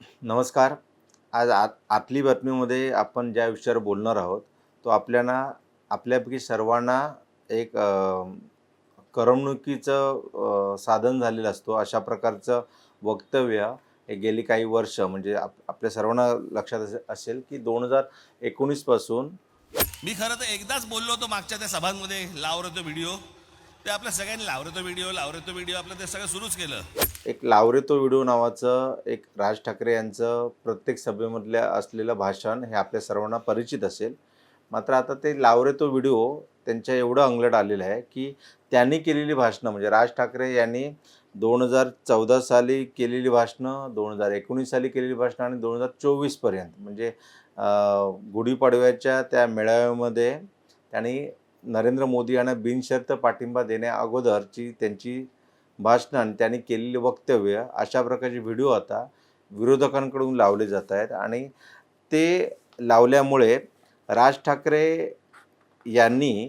नमस्कार. आज आत आतली बातमीमध्ये आपण ज्या विषयावर बोलणार आहोत तो आपल्याला आपल्यापैकी सर्वांना एक करमणुकीचं साधन झालेलं असतो. अशा प्रकारचं वक्तव्य हे गेली काही वर्ष म्हणजे आप आपल्या सर्वांना लक्षात असेल की दोन हजार एकोणीसपासून मी खरं तर एकदाच बोललो होतो मागच्या त्या सभांमध्ये लाव होतो व्हिडिओ. ते आपल्या सगळ्यांनी लावरेतो व्हिडिओ लावरेतो तो व्हिडिओ आपलं ते सगळं सुरूच केलं. एक लावरे तो व्हिडिओ नावाचं एक राज ठाकरे यांचं प्रत्येक सभेमधल्या असलेलं भाषण हे आपल्या सर्वांना परिचित असेल. मात्र आता ते लावरे तो व्हिडिओ त्यांच्या एवढं अंगलट आलेलं आहे की त्यांनी केलेली भाषणं म्हणजे राज ठाकरे यांनी दोन हजार चौदा साली केलेली भाषणं दोन हजार एकोणीस साली केलेली भाषणं आणि दोन हजार चोवीसपर्यंत म्हणजे गुढीपाडव्याच्या त्या मेळाव्यामध्ये त्यांनी नरेंद्र मोदी यांना बिनशर्त पाठिंबा देण्याअगोदरची त्यांची भाषणं आणि त्यांनी केलेली वक्तव्य अशा प्रकारचे व्हिडिओ आता विरोधकांकडून लावले जात आहेत. आणि ते लावल्यामुळे राज ठाकरे यांनी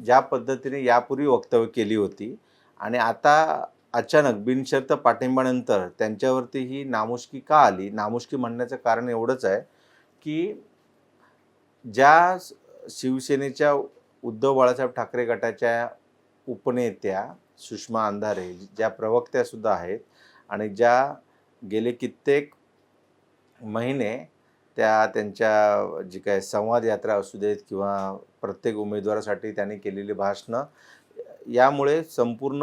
ज्या पद्धतीने यापूर्वी वक्तव्य केली होती आणि आता अचानक बिनशर्त पाठिंबानंतर त्यांच्यावरती ही नामुष्की का आली? नामुष्की म्हणण्याचं कारण एवढंच आहे की ज्या शिवसेनेच्या उद्धव बाळासाहेब ठाकरे गटाच्या उपनेत्या सुषमा अंधारे ज्या प्रवक्त्यासुद्धा आहेत आणि ज्या गेले कित्येक महिने त्या त्यांच्या जी काय संवाद यात्रा असू देत किंवा प्रत्येक उमेदवारासाठी त्यांनी केलेली भाषणं यामुळे संपूर्ण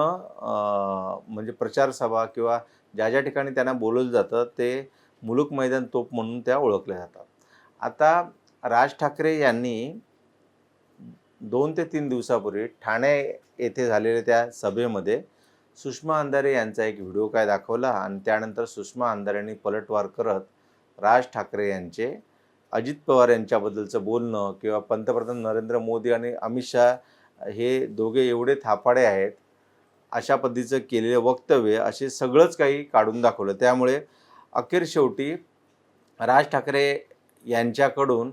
म्हणजे प्रचार सभा किंवा ज्या ज्या ठिकाणी त्यांना बोलवलं जातं ते मुलुक मैदान तोप म्हणून त्या ओळखल्या जातात. आता राज ठाकरे यांनी दोन ते तीन दिवसापूर्वी ठाणे येथे झालेल्या त्या सभेमध्ये सुषमा अंधारे यांचा एक व्हिडिओ काय दाखवला आणि त्यानंतर सुषमा अंधारेंनी पलटवार करत राज ठाकरे यांचे अजित पवार यांच्याबद्दलचं बोलणं किंवा पंतप्रधान नरेंद्र मोदी आणि अमित शहा हे दोघे एवढे थापाडे आहेत अशा पद्धतीचं केलेलं वक्तव्य असे सगळंच काही काढून दाखवलं. त्यामुळे अखेर शेवटी राज ठाकरे यांच्याकडून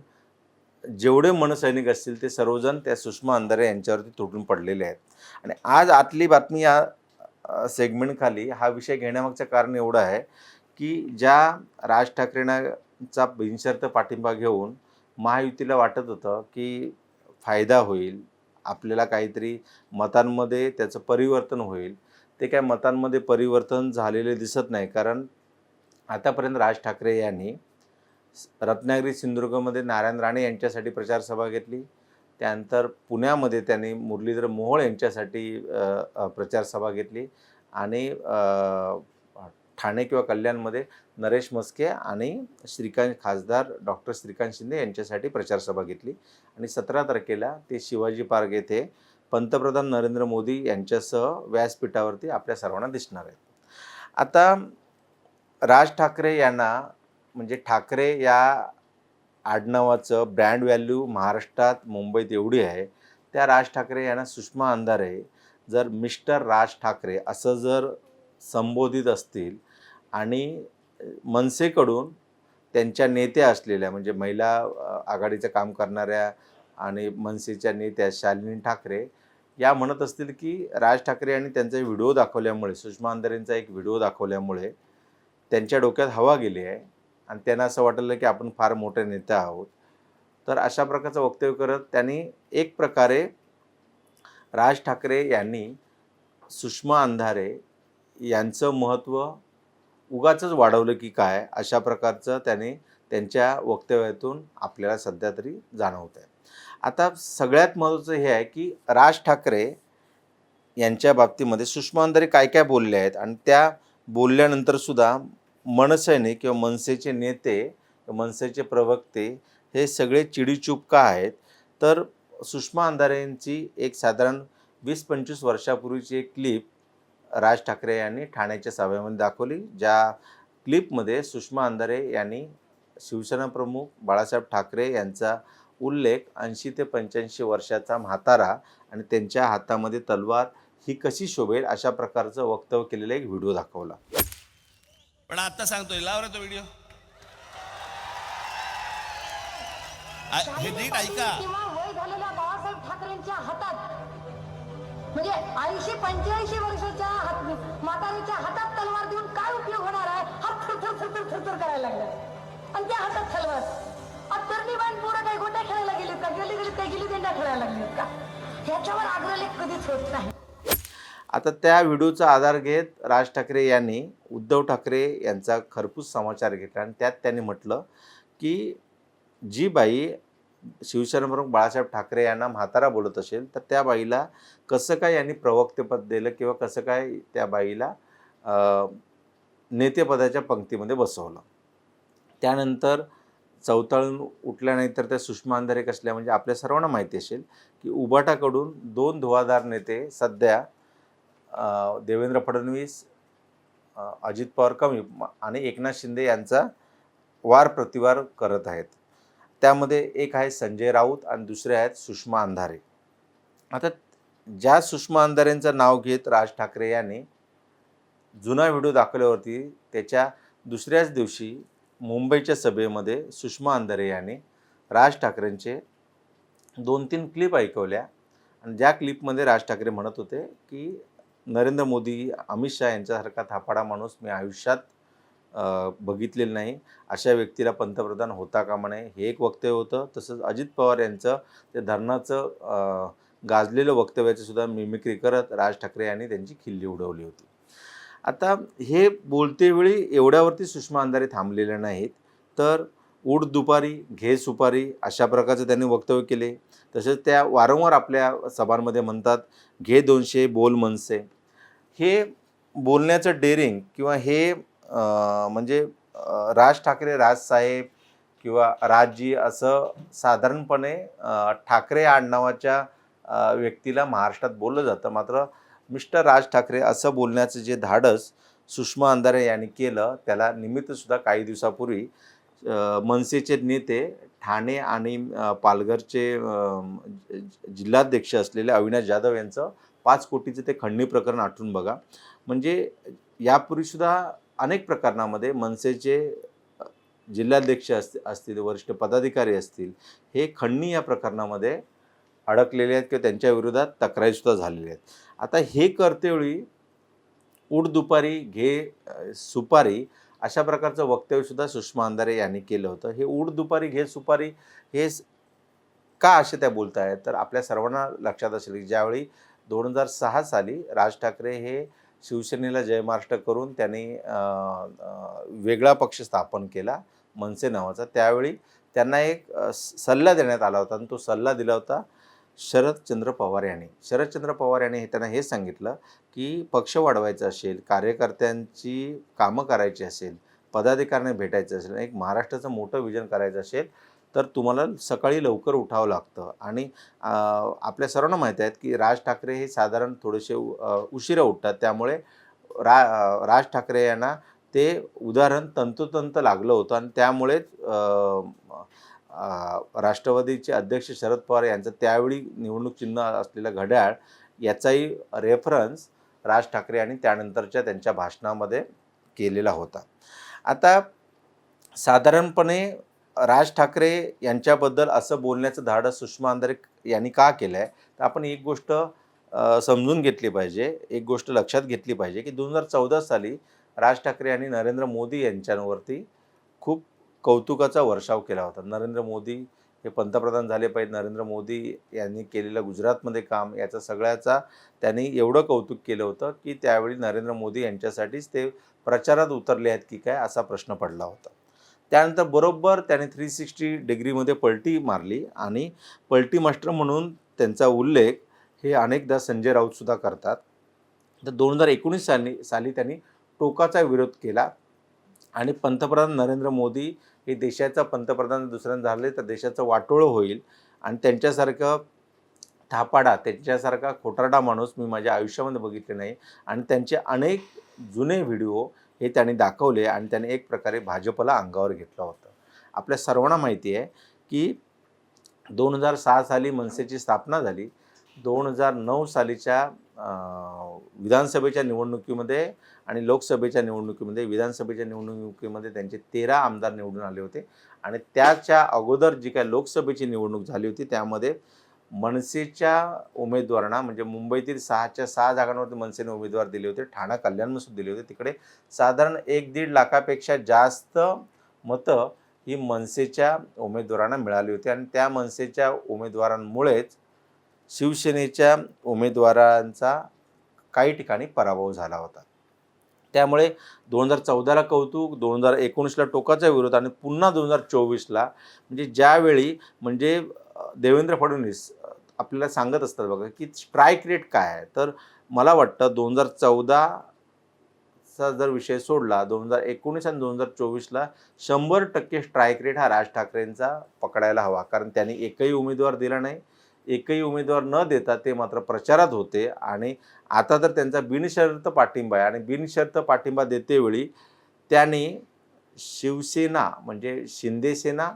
जेवढे मनसैनिक असतील ते सर्वजण त्या सुषमा अंधारे यांच्यावरती तुटून पडलेले आहेत. आणि आज आतली बातमी या सेगमेंटखाली हा विषय घेण्यामागचं कारण एवढं आहे की ज्या राज ठाकरेंचा बिनशर्त पाठिंबा घेऊन महायुतीला वाटत होतं की फायदा होईल आपल्याला काहीतरी मतांमध्ये त्याचं परिवर्तन होईल ते काय मतांमध्ये परिवर्तन झालेले दिसत नाही. कारण आतापर्यंत राज ठाकरे यांनी रत्नागिरी सिंधुदुर्गमध्ये नारायण राणे यांच्यासाठी प्रचारसभा घेतली. त्यानंतर पुण्यामध्ये त्यांनी मुरलीधर मोहोळ यांच्यासाठी प्रचारसभा घेतली. आणि ठाणे किंवा कल्याणमध्ये नरेश मस्के आणि श्रीकांत खासदार डॉक्टर श्रीकांत शिंदे यांच्यासाठी प्रचारसभा घेतली. आणि सतरा तारखेला ते शिवाजी पार्क येथे पंतप्रधान नरेंद्र मोदी यांच्यासह व्यासपीठावरती आपल्या सर्वांना दिसणार आहेत. आता राज ठाकरे यांना म्हणजे ठाकरे या आडनावाचं ब्रँड व्हॅल्यू महाराष्ट्रात मुंबईत एवढी आहे. त्या राज ठाकरे यांना सुषमा अंधारे जर मिस्टर राज ठाकरे असं जर संबोधित असतील आणि मनसेकडून त्यांच्या नेत्या असलेल्या म्हणजे महिला आघाडीचं काम करणाऱ्या आणि मनसेच्या नेत्या शालिनी ठाकरे या म्हणत असतील की राज ठाकरे यांनी त्यांचा व्हिडिओ दाखवल्यामुळे सुषमा अंधारेंचा एक व्हिडिओ दाखवल्यामुळे त्यांच्या डोक्यात हवा गेली आहे. आणि त्यांना असं वाटलं की आपण फार मोठे नेते आहोत. तर अशा प्रकारचं वक्तव्य करत त्यांनी एक प्रकारे राज ठाकरे यांनी सुषमा अंधारे यांचं महत्त्व उगाच वाढवलं की काय अशा प्रकारचं त्यांनी त्यांच्या वक्तव्यातून आपल्याला सध्या तरी जाणवत आहे आता सगळ्यात महत्त्वाचं हे आहे की राज ठाकरे यांच्या बाबतीमध्ये सुषमा अंधारे काय काय बोलले आहेत आणि त्या बोलल्यानंतरसुद्धा मनसैनिक किंवा मनसेचे नेते मनसेचे प्रवक्ते हे सगळे चिडीचूप का आहेत. तर सुषमा अंधारेंची एक साधारण वीस पंचवीस वर्षापूर्वीची एक क्लिप राज ठाकरे यांनी ठाण्याच्या सभेमध्ये दाखवली ज्या क्लिपमध्ये सुषमा अंधारे यांनी शिवसेना प्रमुख बाळासाहेब ठाकरे यांचा उल्लेख ऐंशी ते पंच्याऐंशी वर्षाचा म्हातारा आणि त्यांच्या हातामध्ये तलवार ही कशी शोभेल अशा प्रकारचं वक्तव्य केलेला एक व्हिडिओ दाखवला. पण आता सांगतोय लाव रे तो व्हिडिओ हे नीट ऐका. वय झालेल्या बाळासाहेब ठाकरेंच्या हातात म्हणजे ऐंशी पंच्याऐंशी वर्षाच्या हात- म्हातारीच्या हातात तलवार देऊन काय उपयोग होणार आहे? हात थरथर थरथर थरथर करायला लागलं. आणि त्या हातात हलवत तरणी बाण पोरं काही गोट्या खेळायला गेलीत का? गेली गेली ते गेली त्यांना खेळायला लागलीत का? ह्याच्यावर आग्रह कधीच होत नाही. आता त्या व्हिडिओचा आधार घेत राज ठाकरे यांनी उद्धव ठाकरे यांचा खरपूस समाचार घेतला आणि त्यात त्यांनी म्हटलं की जी बाई शिवसेनाप्रमुख बाळासाहेब ठाकरे यांना म्हातारा बोलत असेल तर त्या बाईला कसं काय यांनी प्रवक्तेपद दिलं किंवा कसं काय त्या बाईला नेतेपदाच्या पंक्तीमध्ये बसवलं? त्यानंतर चौताळून उठल्यानंतर त्या सुषमा अंधारे कसल्या म्हणजे आपल्या सर्वांना माहिती असेल की उबाटाकडून दोन धुवाधार नेते सध्या देवेंद्र फडणवीस अजित पवार कमी आणि एकनाथ शिंदे यांचा वार प्रतिवार करत आहेत. त्यामध्ये एक आहे संजय राऊत आणि दुसरे आहेत सुषमा अंधारे. आता ज्या सुषमा अंधारेंचं नाव घेत राज ठाकरे यांनी जुना व्हिडिओ दाखवल्यावरती त्याच्या दुसऱ्याच दिवशी मुंबईच्या सभेमध्ये सुषमा अंधारे यांनी राज ठाकरेंचे दोन तीन क्लिप ऐकवल्या. आणि ज्या क्लिपमध्ये राज ठाकरे म्हणत होते की नरेंद्र मोदी अमित शहा यांच्यासारखा थापाडा माणूस मी आयुष्यात बघितलेलं नाही. अशा व्यक्तीला पंतप्रधान होता कामा नये हे एक वक्तव्य होतं. तसंच अजित पवार यांचं ते धरणाचं गाजलेलं वक्तव्याची सुद्धा मिमिक्री करत राज ठाकरे यांनी त्यांची खिल्ली उडवली होती. आता हे बोलते वेळी एवढ्यावरती सुषमा अंधारे थांबलेल्या नाहीत. तर उठ दुपारी घे सुपारी अशा प्रकारचं त्यांनी वक्तव्य केले. तसेच त्या वारंवार आपल्या सभांमध्ये म्हणतात घे दोनशे बोल मनसे. हे बोलण्याचं डेअरिंग किंवा हे म्हणजे राज ठाकरे राजसाहेब किंवा राजजी असं साधारणपणे ठाकरे आडनावाच्या व्यक्तीला महाराष्ट्रात बोललं जातं. मात्र मिस्टर राज ठाकरे असं बोलण्याचं जे धाडस सुषमा अंधारे यांनी केलं त्याला निमित्तसुद्धा काही दिवसापूर्वी मनसेचे नेते ठाणे आणि पालघरचे जिल्हाध्यक्ष असलेले अविनाश जाधव यांचं पाच कोटीचं ते खंडणी प्रकरण आठवून बघा. म्हणजे यापूर्वीसुद्धा अनेक प्रकरणामध्ये मनसेचे जिल्हाध्यक्ष अस असतील वरिष्ठ पदाधिकारी असतील हे खंडणी या प्रकरणामध्ये अडकलेले आहेत किंवा त्यांच्या विरोधात तक्रारीसुद्धा झालेल्या आहेत. आता हे करतेवेळी उठ दुपारी घे सुपारी अशा प्रकारचं वक्तव्यसुद्धा सुषमा अंधारे यांनी केलं होतं. हे उठ दुपारी घे सुपारी हे का असे त्या बोलत आहेत तर आपल्या सर्वांना लक्षात असेल की ज्यावेळी दोन हजार सहा साली राज ठाकरे हे शिवसेनेला जय करून त्यांनी वेगळा पक्ष स्थापन केला मनसे नावाचा त्यावेळी त्यांना एक स- सल्ला देण्यात आला होता आणि तो सल्ला दिला होता शरदचंद्र पवार यांनी. शरदचंद्र पवार यांनी हे त्यांना हे सांगितलं की पक्ष वाढवायचा असेल कार्यकर्त्यांची कामं करायची असेल पदाधिकाऱ्यांना भेटायचं असेल एक महाराष्ट्राचं मोठं विजन करायचं असेल तर तुम्हाला सकाळी लवकर उठावं लागतं. आणि आपल्या सर्वांना माहीत आहेत की राज ठाकरे हे साधारण थोडेसे उशिरा उठतात. त्यामुळे रा राज ठाकरे यांना ते उदाहरण तंतोतंत लागलं होतं आणि त्यामुळेच राष्ट्रवादीचे अध्यक्ष शरद पवार यांचं त्यावेळी निवडणूक चिन्ह असलेलं घड्याळ याचाही रेफरन्स राज ठाकरे यांनी त्यानंतरच्या त्यांच्या भाषणामध्ये केलेला होता. आता साधारणपणे राज ठाकरे यांच्याबद्दल असं बोलण्याचं धाडस सुषमा अंधारे यांनी का केलं आहे तर आपण एक गोष्ट समजून घेतली पाहिजे एक गोष्ट लक्षात घेतली पाहिजे की दोन हजार चौदा साली राज ठाकरे यांनी नरेंद्र मोदी यांच्यावरती खूप कौतुकाचा वर्षाव केला होता. नरेंद्र मोदी हे पंतप्रधान झाले पाहिजे नरेंद्र मोदी यांनी केलेलं गुजरातमध्ये काम याचा सगळ्याचा त्यांनी एवढं कौतुक केलं होतं की त्यावेळी नरेंद्र मोदी यांच्यासाठीच ते प्रचारात उतरले आहेत की काय असा प्रश्न पडला होता. त्यानंतर बरोबर त्याने थ्री सिक्स्टी डिग्रीमध्ये पलटी मारली आणि पलटी मास्टर म्हणून त्यांचा उल्लेख हे अनेकदा संजय राऊतसुद्धा करतात. तर दोन हजार एकोणीस साली साली त्यांनी टोकाचा विरोध केला. आणि पंतप्रधान नरेंद्र मोदी हे देशाचा पंतप्रधान दुसऱ्यांदा झाले तर देशाचं वाटोळं होईल. आणि त्यांच्यासारखं थापाडा त्यांच्यासारखा खोटारडा माणूस मी माझ्या आयुष्यामध्ये बघितले नाही. आणि त्यांचे अनेक जुने व्हिडिओ हे त्यांनी दाखवले आणि त्याने एक प्रकारे भाजपला अंगावर घेतलं होतं. आपल्या सर्वांना माहिती आहे की दोन हजार सहा साली मनसेची स्थापना झाली. दोन हजार नऊ सालीच्या विधानसभेच्या निवडणुकीमध्ये आणि लोकसभेच्या निवडणुकीमध्ये विधानसभेच्या निवडणुकीमध्ये त्यांचे तेरा आमदार निवडून आले होते. आणि त्याच्या अगोदर जी काय लोकसभेची निवडणूक झाली होती त्यामध्ये मनसेच्या उमेदवारांना म्हणजे मुंबईतील सहाच्या सहा जागांवरती मनसेने उमेदवार दिले होते ठाणा कल्याणमधून दिले होते. तिकडे साधारण एक दीड लाखापेक्षा जास्त मतं ही मनसेच्या उमेदवारांना मिळाली होती. आणि त्या मनसेच्या उमेदवारांमुळेच शिवसेनेच्या उमेदवारांचा काही ठिकाणी पराभव झाला होता. त्यामुळे दोन हजार चौदाला कौतुक दोन हजार एकोणीसला टोकाचा विरोध आणि पुन्हा दोन हजार चोवीसला म्हणजे ज्यावेळी म्हणजे देवेंद्र फडणवीस आपल्याला सांगत असतात बघा की स्ट्राईक रेट काय आहे? तर मला वाटतं दोन हजार चौदाचा जर विषय सोडला दोन हजार एकोणीस आणि दोन हजार चोवीसला शंभर टक्के स्ट्राईक रेट हा राज ठाकरेंचा पकडायला हवा. कारण त्यांनी एकही उमेदवार दिला नाही. एकही उमेदवार न देता ते मात्र प्रचारात होते. आणि आता तर त्यांचा बिनशर्त पाठिंबा आहे. आणि बिनशर्त पाठिंबा देतेवेळी त्यांनी शिवसेना म्हणजे शिंदेसेना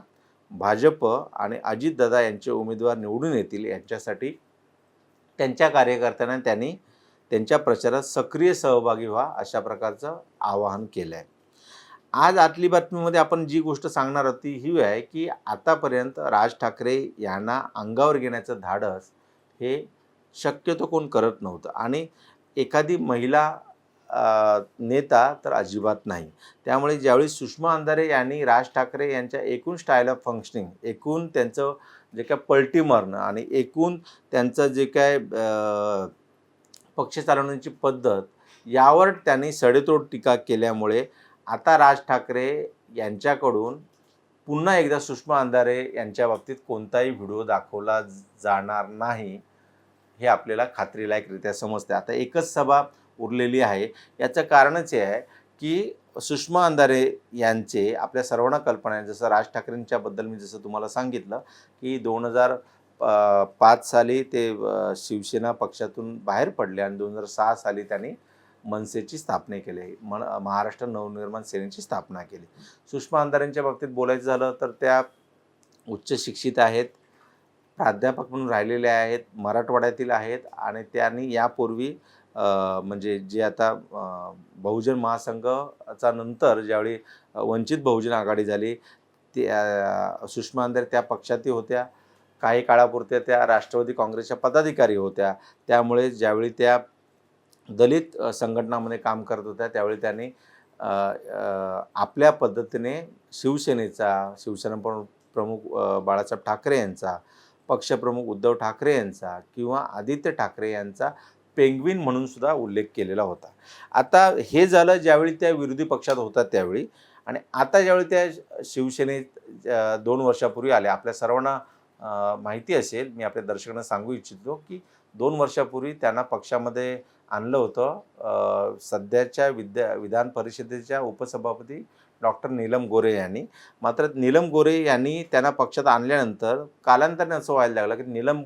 भाजप आणि अजितदादा यांचे उमेदवार निवडून येतील यांच्यासाठी त्यांच्या कार्यकर्त्यांना त्यांनी त्यांच्या प्रचारात सक्रिय सहभागी व्हा अशा प्रकारचं आवाहन केलं आहे आज आतली बातमीमध्ये आपण जी गोष्ट सांगणार होती ही आहे की आतापर्यंत राज ठाकरे यांना अंगावर घेण्याचं धाडस हे शक्यतो कोण करत नव्हतं. आणि एखादी महिला नेता तर अजिबात नाही. त्यामुळे ज्यावेळी सुषमा अंधारे यांनी राज ठाकरे यांच्या एकूण स्टाईल ऑफ फंक्शनिंग एकूण त्यांचं जे काय पलटी मारणं आणि एकूण त्यांचं जे काय पक्ष चालवण्याची पद्धत यावर त्यांनी सडेतोड टीका केल्यामुळे आता राज ठाकरे यांच्याकडून पुन्हा एकदा सुषमा अंधारे यांच्या बाबतीत कोणताही व्हिडिओ दाखवला जाणार नाही हे आपल्याला खात्रीलायकरित्या समजते आता एकच सभा उरलेली आहे. याचं कारणच हे आहे की सुषमा अंधारे यांचे आपल्या सर्वांना कल्पना आहे. जसं राज ठाकरेंच्याबद्दल मी जसं तुम्हाला सांगितलं की दोन हजार पाच साली ते शिवसेना पक्षातून बाहेर पडले आणि दोन हजार सहा साली त्यांनी मनसेची स्थापना केली. मन महाराष्ट्र नवनिर्माण सेनेची स्थापना केली. सुषमा अंधारेंच्या बाबतीत बोलायचं झालं तर त्या उच्च शिक्षित आहेत प्राध्यापक म्हणून राहिलेले आहेत मराठवाड्यातील आहेत आणि त्यांनी यापूर्वी म्हणजे जे आता बहुजन महासंघचा नंतर ज्यावेळी वंचित बहुजन आघाडी झाली त्या सुषमा अंधारे त्या पक्षातही होत्या काही काळापुरत्या त्या राष्ट्रवादी काँग्रेसच्या पदाधिकारी होत्या. त्यामुळे ज्यावेळी त्या दलित संघटनामध्ये काम करत होत्या. त्यावेळी त्यांनी आपल्या पद्धतीने शिवसेनेचा शिवसेना प्रमुख प्रमुख बाळासाहेब ठाकरे यांचा पक्षप्रमुख उद्धव ठाकरे यांचा किंवा आदित्य ठाकरे यांचा पेंग्विन म्हणून सुद्धा उल्लेख केलेला होता. आता हे झालं ज्यावेळी त्या विरोधी पक्षात होतात त्यावेळी आणि आता ज्यावेळी त्या शिवसेनेत दोन वर्षापूर्वी आल्या. आपल्या सर्वांना माहिती असेल मी आपल्या दर्शकांना सांगू इच्छितो की दोन वर्षापूर्वी त्यांना पक्षामध्ये आणलं होतं. सध्याच्या विद्या विधान परिषदेच्या उपसभापती डॉक्टर नीलम गोरे यांनी. मात्र नीलम गोरे यांनी त्यांना पक्षात आणल्यानंतर कालांतराने असं व्हायला लागलं की नीलम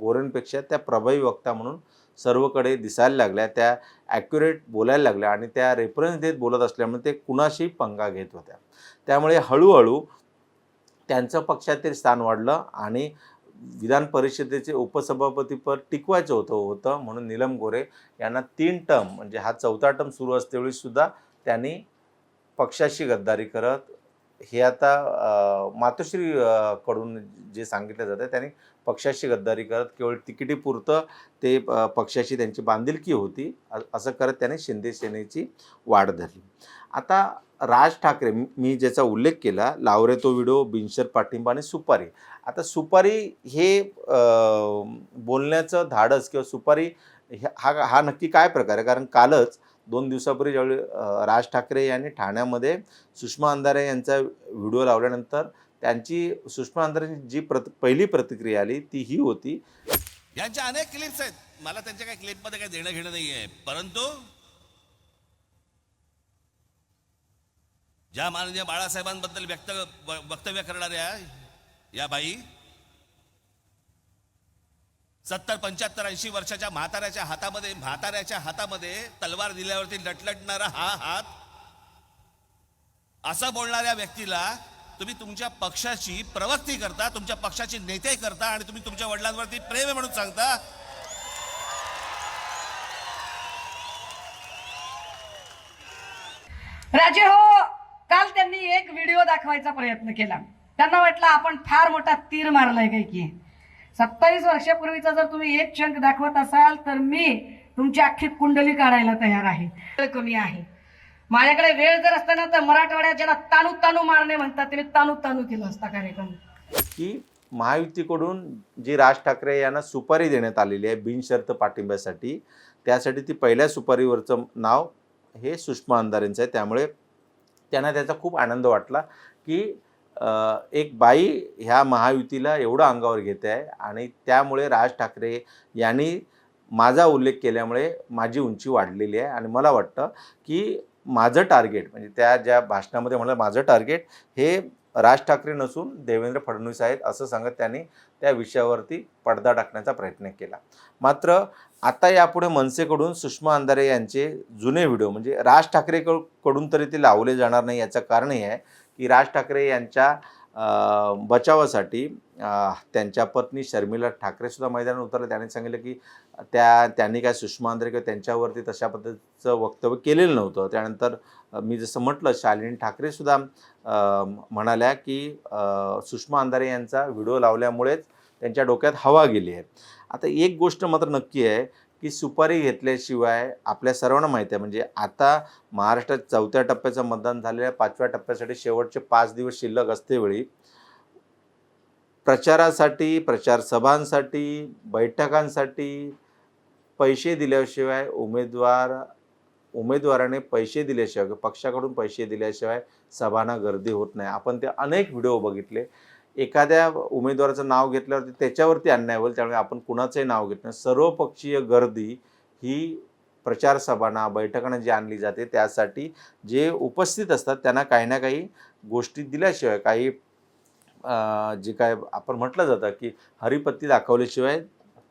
गोरेंपेक्षा त्या प्रभावी वक्ता म्हणून सर्वकडे दिसायला लागल्या त्या ॲक्युरेट बोलायला लागल्या आणि त्या रेफरन्स देत बोलत असल्यामुळे ते कुणाशी पंगा घेत होत्या. त्यामुळे हळूहळू त्यांचं पक्षातील स्थान वाढलं आणि विधान परिषदेचे उपसभापतीपद टिकवायचं होतं होतं म्हणून नीलम गोरे यांना तीन टर्म म्हणजे हा चौथा टर्म सुरू असतेवेळी सुद्धा त्यांनी पक्षाशी गद्दारी करत हे आता मातोश्रीकडून मातोश्री कडून जे सांगितलं जातं त्यांनी पक्षाशी गद्दारी करत केवळ तिकिटीपुरतं ते पक्षाशी त्यांची बांधिलकी होती असं करत त्याने शिंदे सेनेची वाढ धरली. आता राज ठाकरे मी- मी ज्याचा उल्लेख केला लावरे तो व्हिडिओ बिनशर पाठिंबा आणि सुपारी आता सुपारी हे बोलण्याचं धाडस किंवा सुपारी हा हा नक्की काय प्रकार आहे? कारण कालच दोन दिवसापूर्वी ज्यावेळी राज ठाकरे यांनी ठाण्यामध्ये सुषमा अंधारे यांचा व्हिडिओ लावल्यानंतर त्यांची सुषमा अंधारेची जी प्रत पहिली प्रतिक्रिया आली ती ही होती. यांच्या अनेक क्लिप्स आहेत. मला त्यांच्या काही क्लिपमध्ये काही देणं घेणं नाही आहे. परंतु ज्या माननीय बाळासाहेबांबद्दल व्यक्त वक्तव्य करणाऱ्या या बाई. सत्तर पंच्याहत्तर ऐंशी वर्षाच्या म्हाताऱ्याच्या हातामध्ये म्हाताऱ्याच्या हातामध्ये तलवार दिल्यावरती लटलटणारा हा हात. असं बोलणाऱ्या व्यक्तीला तुम्ही तुमच्या पक्षाची प्रवक्ती करता तुमच्या पक्षाची नेते करता आणि तुम्ही तुमच्या वडिलांवरती प्रेम आहे म्हणून सांगता. राजे हो काल त्यांनी एक व्हिडिओ दाखवायचा प्रयत्न केला. त्यांना वाटलं आपण फार मोठा तीर मारलाय काय की. सत्तावीस वर्षापूर्वीचा जर तुम्ही एक शंख दाखवत असाल तर मी तुमची अख्खी कुंडली काढायला तयार आहे. वेळ कमी आहे. माझ्याकडे वेळ जर असताना तर मराठवाड्यात ज्याला तानू तानू मारणे म्हणतात त्याने तानू तानू केलं असता कार्यक्रम. की महायुतीकडून जी राज ठाकरे यांना सुपारी देण्यात आलेली आहे बिनशर्त पाठिंब्यासाठी त्यासाठी ती पहिल्या सुपारीवरचं नाव हे सुषमा अंधारेंचं आहे. त्यामुळे त्यांना त्याचा खूप आनंद वाटला की एक बाई ह्या महायुतीला एवढं अंगावर घेते आहे आणि त्यामुळे राज ठाकरे यांनी माझा उल्लेख केल्यामुळे माझी उंची वाढलेली आहे. आणि मला वाटतं की माझं टार्गेट म्हणजे त्या ज्या भाषणामध्ये म्हणलं माझं टार्गेट हे राज ठाकरे नसून देवेंद्र फडणवीस आहेत असं सांगत त्यांनी त्या विषयावरती पडदा टाकण्याचा प्रयत्न केला. मात्र आता यापुढे मनसेकडून सुषमा अंधारे यांचे जुने व्हिडिओ म्हणजे राज ठाकरे कडून तरी ते लावले जाणार नाही याचं कारण हे आहे. की राज ठाकरे यांच्या बचावासाठी त्यांच्या पत्नी शर्मिला ठाकरेसुद्धा मैदानात उतरले. त्यांनी सांगितलं की त्या त्यांनी काय सुषमा अंधारे किंवा त्यांच्यावरती तशा पद्धतीचं वक्तव्य केलेलं नव्हतं. त्यानंतर मी जसं म्हटलं शालिनी ठाकरेसुद्धा म्हणाल्या की सुषमा अंधारे यांचा व्हिडिओ लावल्यामुळेच त्यांच्या डोक्यात हवा गेली आहे. आता एक गोष्ट मात्र नक्की आहे की सुपारी घेतल्याशिवाय आपल्या सर्वांना माहिती आहे. म्हणजे आता महाराष्ट्रात चौथ्या टप्प्याचं मतदान झालेलं आहे पाचव्या टप्प्यासाठी शेवटचे पाच दिवस शिल्लक असतेवेळी प्रचारासाठी प्रचार सभांसाठी बैठकांसाठी पैसे दिल्याशिवाय उमेदवार उमेदवाराने पैसे दिल्याशिवाय पक्षाकडून पैसे दिल्याशिवाय सभांना गर्दी होत नाही. आपण ते अनेक व्हिडिओ बघितले. एखाद्या उमेदवाराचं नाव घेतल्यावरती त्याच्यावरती अन्याय होईल त्यामुळे आपण कुणाचंही नाव घेत नाही. सर्वपक्षीय गर्दी ही प्रचारसभांना बैठकांना जी आणली जाते त्यासाठी जे उपस्थित असतात त्यांना काही ना काही गोष्टी दिल्याशिवाय काही जे काय आपण म्हटलं जातं की हरिपत्ती दाखवल्याशिवाय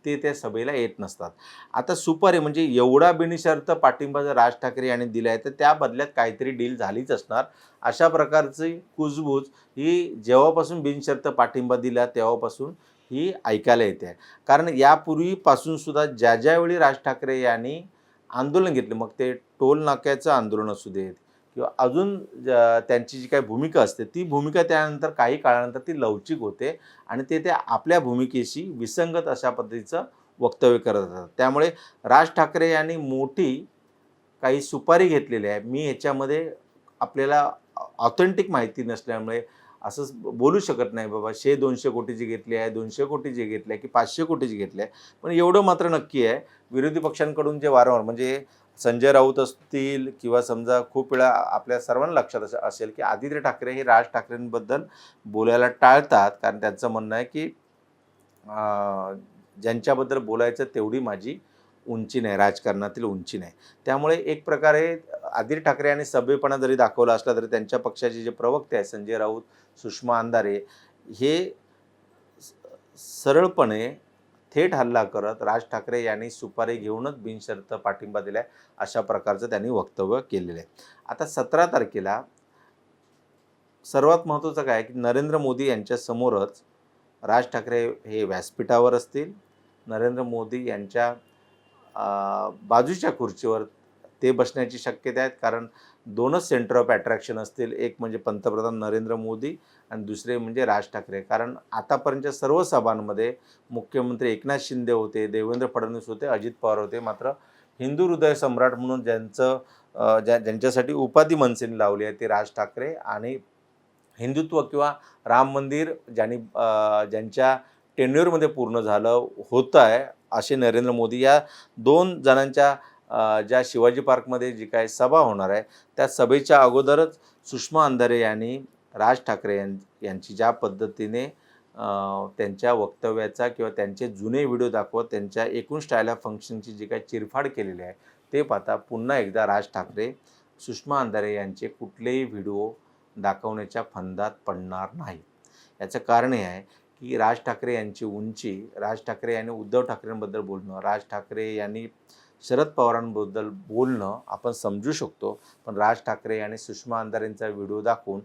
ते त्या सभेला येत नसतात. आता सुपारी म्हणजे एवढा बिनशर्त पाठिंबा जर राज ठाकरे यांनी दिला आहे तर त्या बदल्यात काहीतरी डील झालीच असणार. अशा प्रकारची कुजबूज ही जेव्हापासून बिनशर्त पाठिंबा दिला तेव्हापासून ही ऐकायला येते. आहे कारण यापूर्वीपासून सुद्धा ज्या ज्यावेळी राज ठाकरे यांनी आंदोलन घेतले मग ते टोल नाक्याचं आंदोलन असू देत किंवा अजून ज- त्यांची जी काही भूमिका असते ती भूमिका त्यानंतर काही काळानंतर ती लवचिक होते आणि ते त्या आपल्या भूमिकेशी विसंगत अशा पद्धतीचं वक्तव्य करत असतात. त्यामुळे राज ठाकरे यांनी मोठी काही सुपारी घेतलेली आहे. मी ह्याच्यामध्ये आपल्याला ऑथेंटिक माहिती नसल्यामुळे असंच बोलू शकत नाही बाबा शे दोनशे कोटीची घेतली आहे दोनशे कोटीची घेतली आहे की पाचशे कोटीची घेतली आहे. पण एवढं मात्र नक्की आहे. विरोधी पक्षांकडून जे वारंवार म्हणजे संजय राऊत असतील किंवा समजा खूप वेळा आपल्या सर्वांना लक्षात असं असेल की आदित्य ठाकरे हे राज ठाकरेंबद्दल बोलायला टाळतात. कारण त्यांचं म्हणणं आहे की ज्यांच्याबद्दल बोलायचं तेवढी माझी उंची नाही. राजकारणातील उंची नाही. त्यामुळे एक प्रकारे आदित्य ठाकरे यांनी सभ्यपणा जरी दाखवला असला तरी त्यांच्या पक्षाचे जे प्रवक्ते आहेत संजय राऊत सुषमा अंधारे हे सरळपणे थेट हल्ला करत राज ठाकरे यांनी सुपारी घेऊनच बिनशर्त पाठिंबा दिलाय अशा प्रकारचं त्यांनी वक्तव्य केलेलं आहे. आता सतरा तारखेला सर्वात महत्त्वाचं काय की नरेंद्र मोदी यांच्यासमोरच राज ठाकरे हे व्यासपीठावर असतील नरेंद्र मोदी यांच्या बाजूच्या खुर्चीवर ते बसण्याची शक्यता आहेत कारण दोनच सेंटर ऑफ अट्रॅक्शन असतील एक म्हणजे पंतप्रधान नरेंद्र मोदी आणि दुसरे म्हणजे राज ठाकरे. कारण आतापर्यंतच्या सर्व सभांमध्ये मुख्यमंत्री एकनाथ शिंदे होते देवेंद्र फडणवीस होते अजित पवार होते. मात्र हिंदू हृदय सम्राट म्हणून ज्यांचं ज्या ज्यांच्यासाठी उपाधी मनसेने लावली आहे ते राज ठाकरे आणि हिंदुत्व किंवा राम मंदिर ज्यांनी ज्यांच्या टेन्युअरमध्ये पूर्ण झालं होतं आहे असे नरेंद्र मोदी या दोन जणांच्या ज्या शिवाजी पार्कमध्ये जी काय सभा होणार आहे त्या सभेच्या अगोदरच सुषमा अंधारे यांनी राज ठाकरे यां यांची ज्या पद्धतीने त्यांच्या वक्तव्याचा किंवा त्यांचे जुने व्हिडिओ दाखवत त्यांच्या एकूण स्टाईल ऑफ फंक्शनची जी काही चिरफाड केलेली आहे ते पाहता पुन्हा एकदा राज ठाकरे सुषमा अंधारे यांचे कुठलेही व्हिडिओ दाखवण्याच्या फंदात पडणार नाही. याचं कारण हे आहे की राज ठाकरे यांची उंची राज ठाकरे यांनी उद्धव ठाकरेंबद्दल बोलणं राज ठाकरे यांनी शरद पवारांबद्दल बोलणं आपण समजू शकतो पण राज ठाकरे यांनी सुषमा अंधारेंचा व्हिडिओ दाखवून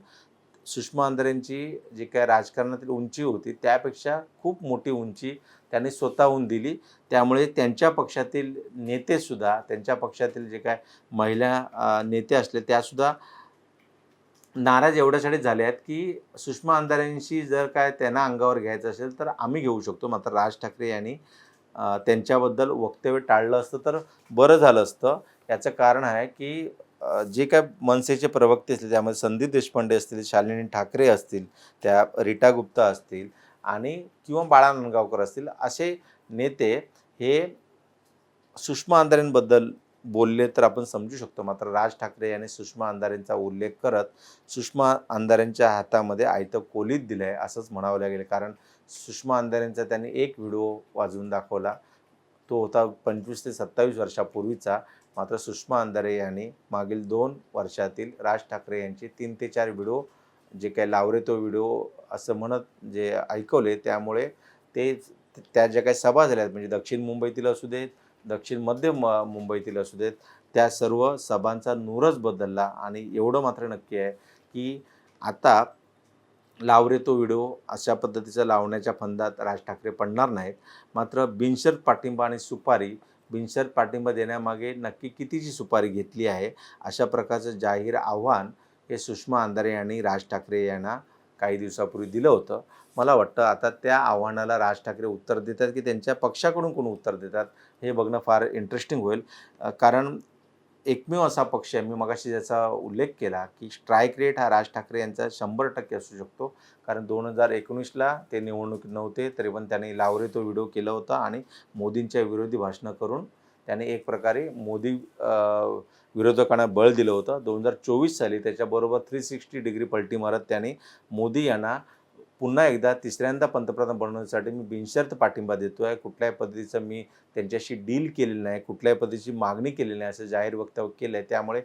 सुषमा अंधारेंची जी काय राजकारणातील उंची होती त्यापेक्षा खूप मोठी उंची त्यांनी स्वतःहून दिली. त्यामुळे त्यांच्या पक्षातील नेतेसुद्धा त्यांच्या पक्षातील जे काय महिला नेते असले त्यासुद्धा नाराज एवढ्यासाठी झाले आहेत की सुषमा अंधारेंशी जर काय त्यांना अंगावर घ्यायचं असेल तर आम्ही घेऊ शकतो. मात्र राज ठाकरे यांनी त्यांच्याबद्दल वक्तव्य टाळलं असतं तर बरं झालं असतं. याचं कारण आहे की जे काय मनसेचे प्रवक्ते असतील त्यामध्ये संदीप देशपांडे असतील शालिनी ठाकरे असतील त्या रीटा गुप्ता असतील आणि किंवा बाळा नांदगावकर असतील असे नेते हे सुषमा अंधारेंबद्दल बोलले तर आपण समजू शकतो. मात्र राज ठाकरे यांनी सुषमा अंधारेंचा उल्लेख करत सुषमा अंधारेंच्या हातामध्ये आयतं कोलीत दिलं आहे असंच म्हणावं लागेल. कारण सुषमा अंधारेंचा त्यांनी एक व्हिडिओ वाजवून दाखवला. तो होता पंचवीस ते सत्तावीस वर्षापूर्वीचा. मात्र सुषमा अंधारे यांनी मागील दोन वर्षातील राज ठाकरे यांचे तीन ते चार व्हिडिओ जे काही लावरे तो व्हिडिओ असं म्हणत जे ऐकवले त्यामुळे ते त्या ज्या काही सभा झाल्या आहेत, म्हणजे दक्षिण मुंबईतील असू देत दक्षिण मध्य म मुंबईतील असू देत त्या सर्व सभांचा नूरच बदलला आणि एवढं मात्र नक्की आहे की आता लावरे तो व्हिडिओ अशा पद्धतीचा लावण्याच्या फंदात राज ठाकरे पडणार नाहीत. मात्र बिनशर्त पाठिंबा आणि सुपारी बिनशर्त पाठिंबा देण्यामागे नक्की कितीची सुपारी घेतली आहे? अशा प्रकारचं जाहीर आव्हान हे सुषमा अंधारे यांनी राज ठाकरे यांना काही दिवसापूर्वी दिलं होतं. मला वाटतं आता त्या आव्हानाला राज ठाकरे उत्तर देतात की त्यांच्या पक्षाकडून कोण उत्तर देतात हे बघणं फार इंटरेस्टिंग होईल. कारण एकमेव असा पक्ष आहे. मी मगाशी ज्याचा उल्लेख केला की स्ट्राईक रेट हा राज ठाकरे यांचा शंभर टक्के असू शकतो. कारण दोन हजार एकोणीसला ते निवडणूक नव्हते तरी पण त्यांनी लावरे तो व्हिडिओ केला होता आणि मोदींच्या विरोधी भाषणं करून त्याने एक प्रकारे मोदी विरोधकांना बळ दिलं होतं. दोन हजार चोवीस साली त्याच्याबरोबर थ्री सिक्स्टी डिग्री पलटी मारत त्याने मोदी यांना पुन्हा एकदा तिसऱ्यांदा पंतप्रधान बनवण्यासाठी मी बिनशर्त पाठिंबा देतो आहे कुठल्याही पद्धतीचं मी त्यांच्याशी डील केलेलं नाही. कुठल्याही पद्धतीची मागणी केलेली नाही असं जाहीर वक्तव्य केलं आहे त्यामुळे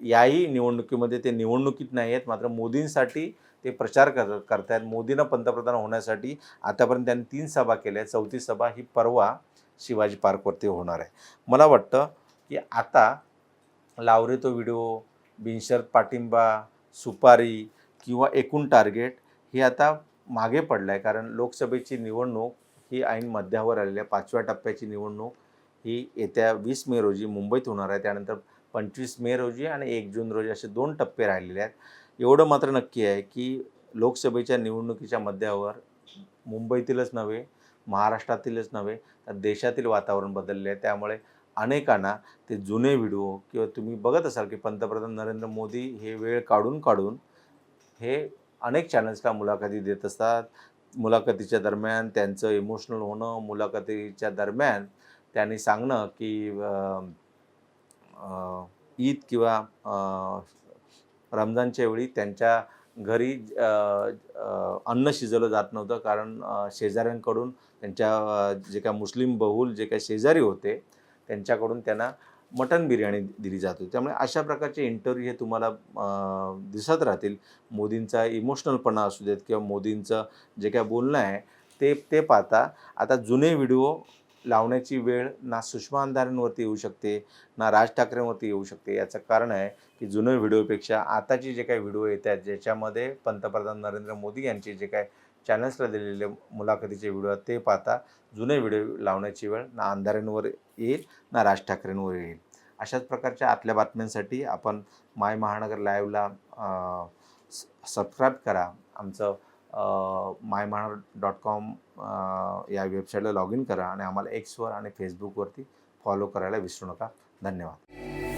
याही निवडणुकीमध्ये ते निवडणुकीत नाही आहेत. मात्र मोदींसाठी ते प्रचार कर करतायत. मोदींना पंतप्रधान होण्यासाठी आतापर्यंत त्यांनी तीन सभा केल्या आहेत. चौथी सभा ही परवा शिवाजी पार्कवरती होणार आहे. मला वाटतं की आता लावरे तो व्हिडिओ बिनशर्त पाठिंबा सुपारी किंवा एकूण टार्गेट ही आता मागे पडलं आहे कारण लोकसभेची निवडणूक ही ऐन मध्यावर आलेली आहे. पाचव्या टप्प्याची निवडणूक ही येत्या वीस मे रोजी मुंबईत होणार आहे. त्यानंतर पंचवीस मे रोजी आणि एक जून रोजी असे दोन टप्पे राहिलेले आहेत. एवढं मात्र नक्की आहे की लोकसभेच्या निवडणुकीच्या मध्यावर मुंबईतीलच नव्हे महाराष्ट्रातीलच नव्हे तर देशातील वातावरण बदलले आहे. त्यामुळे अनेकांना ते जुने व्हिडिओ किंवा तुम्ही बघत असाल की पंतप्रधान नरेंद्र मोदी हे वेळ काढून काढून हे अनेक चॅनल्सला मुलाखती देत असतात. मुलाखतीच्या दरम्यान त्यांचं इमोशनल होणं मुलाखतीच्या दरम्यान त्यांनी सांगणं की ईद किंवा रमजानच्या वेळी त्यांच्या घरी अन्न शिजवलं जात नव्हतं. कारण शेजाऱ्यांकडून त्यांच्या जे काय मुस्लिम बहुल जे काय शेजारी होते त्यांच्याकडून त्यांना मटन बिर्याणी दिली जात होती. त्यामुळे अशा प्रकारचे इंटरव्ह्यू हे तुम्हाला दिसत राहतील. मोदींचा इमोशनलपणा असू देत किंवा मोदींचं जे काय बोलणं आहे ते ते पाहता. आता जुने व्हिडिओ लावण्याची वेळ ना सुषमा अंधारेंवरती येऊ शकते ना राज ठाकरेंवरती येऊ शकते. याचं कारण आहे की जुने व्हिडिओपेक्षा आताचे जे काही व्हिडिओ येत आहेत ज्याच्यामध्ये पंतप्रधान नरेंद्र मोदी यांचे जे काय चॅनल्सला दिलेले मुलाखतीचे व्हिडिओ आहेत ते पाहता. जुने व्हिडिओ लावण्याची वेळ ना अंधारेंवर येईल ना राज ठाकरेंवर येईल. अशाच प्रकारच्या आतल्या बातम्यांसाठी आपण माय महानगर लाईव्हला सबस्क्राईब करा. आमचं माय महानगर डॉट कॉम या वेबसाईटला लॉग इन करा आणि आम्हाला एक्सवर आणि फेसबुकवरती फॉलो करायला विसरू नका. धन्यवाद.